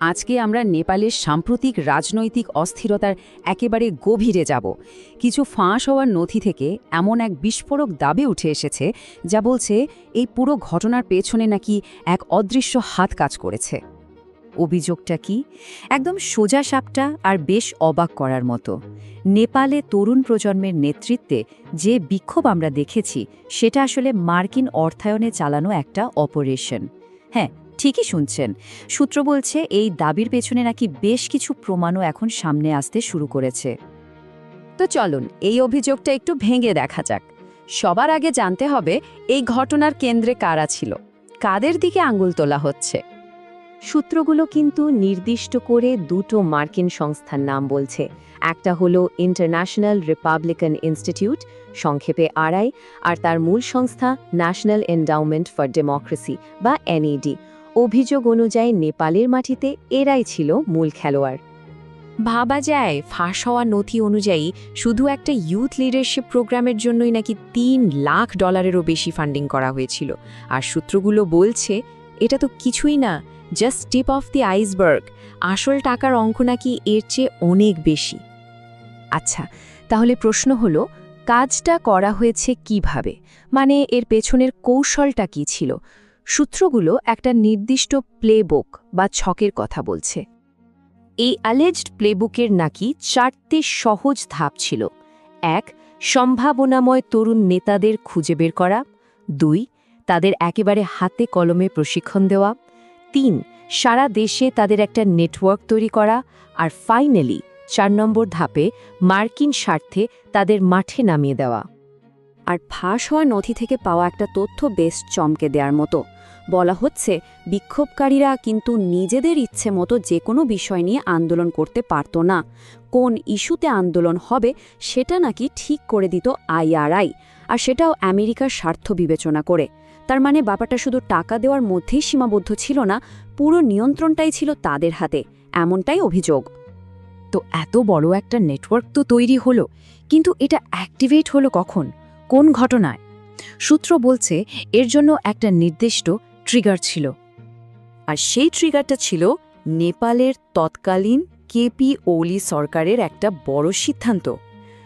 আজকে আমরা নেপালের সাম্প্রতিক রাজনৈতিক অস্থিরতার একেবারে গভীরে যাব। কিছু ফাঁস হওয়ার নথি থেকে এমন এক বিস্ফোরক দাবি উঠে এসেছে, যা বলছে এই পুরো ঘটনার পেছনে নাকি এক অদৃশ্য হাত কাজ করেছে। অভিযোগটা কি? একদম সোজা সাপটা আর বেশ অবাক করার মতো। নেপালে তরুণ প্রজন্মের নেতৃত্বে যে বিক্ষোভ আমরা দেখেছি, সেটা আসলে মার্কিন অর্থায়নে চালানো একটা অপারেশন। হ্যাঁ ঠিকই শুনছেন। সূত্র বলছে, এই দাবির পেছনে নাকি বেশ কিছু প্রমাণও এখন সামনে আসতে শুরু করেছে। তো চলুন, এই অভিযোগটা একটু ভেঙে দেখা যাক। সবার আগে জানতে হবে, এই ঘটনার কেন্দ্রে কারা ছিল? কাদের দিকে আঙুল তোলা হচ্ছে? সূত্রগুলো কিন্তু নির্দিষ্ট করে দুটো মার্কিন সংস্থার নাম বলছে। একটা হলো ইন্টারন্যাশনাল রিপাবলিকান ইনস্টিটিউট, সংক্ষেপে আরআই, আর তার মূল সংস্থা ন্যাশনাল এন্ডাউমেন্ট ফর ডেমোক্রেসি, বা এনইডি। অভিযোগ অনুযায়ী নেপালের মাটিতে এরাই ছিল মূল খেলোয়াড়। ভাবা যায়, ফাঁস হওয়া নথি অনুযায়ী শুধু একটা ইউথ লিডারশিপ প্রোগ্রামের জন্যই নাকি তিন লাখ ডলারেরও বেশি ফান্ডিং করা হয়েছিল। আর সূত্রগুলো বলছে, এটা তো কিছুই না just tip of the iceberg আসল টাকার অঙ্ক নাকি এর চেয়ে অনেক বেশি। আচ্ছা তাহলে প্রশ্ন হলো, কাজটা করা হয়েছে কীভাবে? মানে এর পেছনের কৌশলটা কি ছিল? সূত্রগুলো একটা নির্দিষ্ট প্লেবুক বা ছকের কথা বলছে। এই অ্যালেজড প্লেবুকের নাকি চারটে সহজ ধাপ ছিল। এক, সম্ভাবনাময় তরুণ নেতাদের খুঁজে বের করা। দুই, তাদের একেবারে হাতে কলমে প্রশিক্ষণ দেওয়া। তিন, সারা দেশে তাদের একটা নেটওয়ার্ক তৈরি করা। আর ফাইনালি চার নম্বর ধাপে মার্কিন স্বার্থে তাদের মাঠে নামিয়ে দেওয়া। আর ফাঁস হওয়া নথি থেকে পাওয়া একটা তথ্য বেশ চমকে দেওয়ার মতো। বলা হচ্ছে, বিক্ষোভকারীরা কিন্তু নিজেদের ইচ্ছে মতো যে কোনো বিষয় নিয়ে আন্দোলন করতে পারত না। কোন ইস্যুতে আন্দোলন হবে, সেটা নাকি ঠিক করে দিত আইআরআই, আর সেটাও আমেরিকার স্বার্থ বিবেচনা করে। তার মানে ব্যাপারটা শুধু টাকা দেওয়ার মধ্যেই সীমাবদ্ধ ছিল না, পুরো নিয়ন্ত্রণটাই ছিল তাদের হাতে, এমনটাই অভিযোগ। তো এত বড় একটা নেটওয়ার্ক তো তৈরি হলো, কিন্তু এটা অ্যাক্টিভেট হলো কখন? কোন ঘটনায়? সূত্র বলছে, এর জন্য একটা নির্দিষ্ট ট্রিগার ছিল। আর সেই ট্রিগারটা ছিল নেপালের তৎকালীন কেপি ওলি সরকারের একটা বড় সিদ্ধান্ত।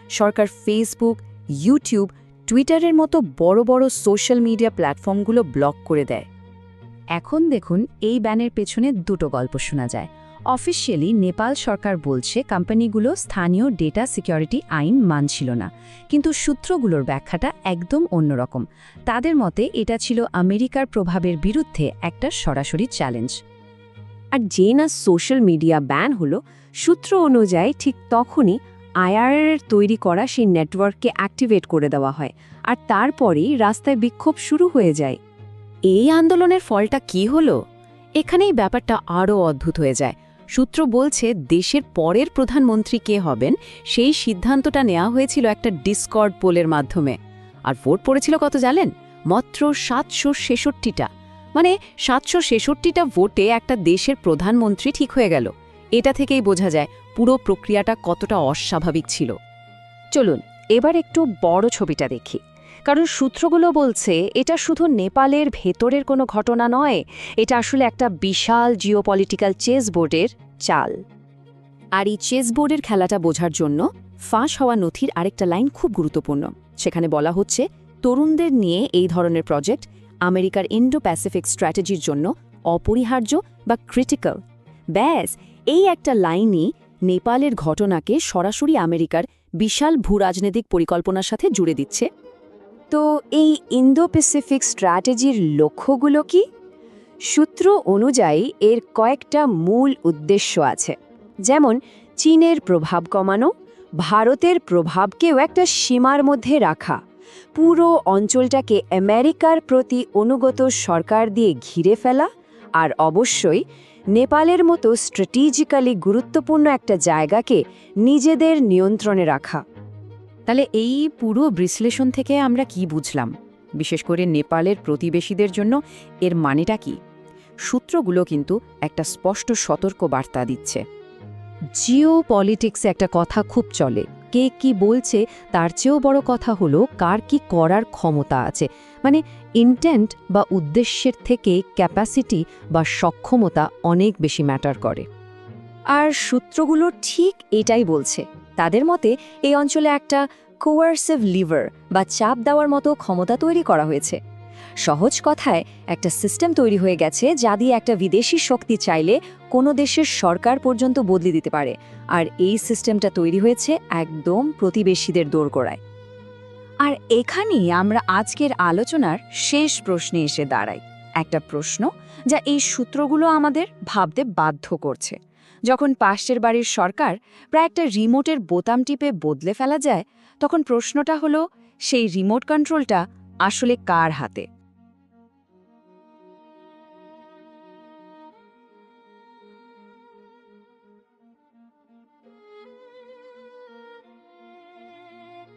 সরকার ফেসবুক ইউটিউব টুইটারের মতো বড় বড় সোশ্যাল মিডিয়া প্ল্যাটফর্মগুলো ব্লক করে দেয়। এখন দেখুন এই ব্যানের পেছনে দুটো গল্প শোনা যায়। অফিসিয়ালি নেপাল সরকার বলছে কোম্পানিগুলো স্থানীয় ডেটা সিকিউরিটি আইন মানছিল না। কিন্তু সূত্রগুলোর ব্যাখ্যাটা একদম অন্যরকম। তাদের মতে এটা ছিল আমেরিকার প্রভাবের বিরুদ্ধে একটা সরাসরি চ্যালেঞ্জ। আর যে না সোশ্যাল মিডিয়া ব্যান হলো, সূত্র অনুযায়ী ঠিক তখনই আইআরএর তৈরি করা সেই নেটওয়ার্ককে অ্যাক্টিভেট করে দেওয়া হয়। আর তারপরেই রাস্তায় বিক্ষোভ শুরু হয়ে যায়। এই আন্দোলনের ফলটা কি হলো? এখানেই ব্যাপারটা আরও অদ্ভুত হয়ে যায়। সূত্র বলছে, দেশের পরের প্রধানমন্ত্রী কে হবেন সেই সিদ্ধান্তটা নেওয়া হয়েছিল একটা ডিসকর্ড পোলের মাধ্যমে। আর ভোট পড়েছিল কত জানেন? মাত্র সাতশো ছেষট্টিটা। মানে সাতশো ছেষট্টিটা ভোটে একটা দেশের প্রধানমন্ত্রী ঠিক হয়ে গেল। এটা থেকেই বোঝা যায় পুরো প্রক্রিয়াটা কতটা অস্বাভাবিক ছিল। চলুন, এবার একটু বড় ছবিটা দেখি। কারণ সূত্রগুলো বলছে, এটা শুধু নেপালের ভেতরের কোনো ঘটনা নয়, এটা আসলে একটা বিশাল জিওপলিটিক্যাল চেস বোর্ডের চাল। আর এই চেস বোর্ডের খেলাটা বোঝার জন্য ফাঁস হওয়া নথির আরেকটা লাইন খুব গুরুত্বপূর্ণ। সেখানে বলা হচ্ছে, তরুণদের নিয়ে এই ধরনের প্রজেক্ট আমেরিকার ইন্ডো প্যাসিফিক স্ট্র্যাটেজির জন্য অপরিহার্য বা ক্রিটিক্যাল ব্যাস, এই একটা লাইনই নেপালের ঘটনাকে সরাসরি আমেরিকার বিশাল ভূরাজনৈতিক পরিকল্পনার সাথে জুড়ে দিচ্ছে। তো এই ইন্দো প্যাসিফিক স্ট্র্যাটেজির লক্ষ্যগুলো কি? সূত্র অনুযায়ী এর কয়েকটা মূল উদ্দেশ্য আছে। যেমন, চীনের প্রভাব কমানো, ভারতের প্রভাবকেও একটা সীমার মধ্যে রাখা, পুরো অঞ্চলটাকে আমেরিকার প্রতি অনুগত সরকার দিয়ে ঘিরে ফেলা, আর অবশ্যই নেপালের মতো স্ট্র্যাটেজিক্যালি গুরুত্বপূর্ণ একটা জায়গাকে নিজেদের নিয়ন্ত্রণে রাখা। তাহলে এই পুরো বিশ্লেষণ থেকে আমরা কি বুঝলাম? বিশেষ করে নেপালের প্রতিবেশীদের জন্য এর মানেটা কি? সূত্রগুলো কিন্তু একটা স্পষ্ট সতর্ক বার্তা দিচ্ছে। জিও পলিটিক্সে একটা কথা খুব চলে। কে কি বলছে তার চেয়েও বড় কথা হলো কার কি করার ক্ষমতা আছে। মানে ইন্টেন্ট বা উদ্দেশ্যের থেকে ক্যাপাসিটি বা সক্ষমতা অনেক বেশি ম্যাটার করে। আর সূত্রগুলো ঠিক এটাই বলছে। তাদের মতে, এই অঞ্চলে একটা কোয়ার্সিভ লিভার বা চাপ দেওয়ার মতো ক্ষমতা তৈরি করা হয়েছে। সহজ কথায়, একটা সিস্টেম তৈরি হয়ে গেছে যা দিয়ে একটা বিদেশি শক্তি চাইলে কোনো দেশের সরকার পর্যন্ত বদলে দিতে পারে। আর এই সিস্টেমটা তৈরি হয়েছে একদম প্রতিবেশীদের দোরগোড়ায়। আর এখানেই আমরা আজকের আলোচনার শেষ প্রশ্নে এসে দাঁড়াই। একটা প্রশ্ন যা এই সূত্রগুলো আমাদের ভাবতে বাধ্য করছে। যখন পাশের বাড়ির সরকার প্রায় একটা রিমোটের বোতাম টিপে বদলে ফেলা যায়, তখন প্রশ্নটা হলো, সেই রিমোট কন্ট্রোলটা আসলে কার হাতে?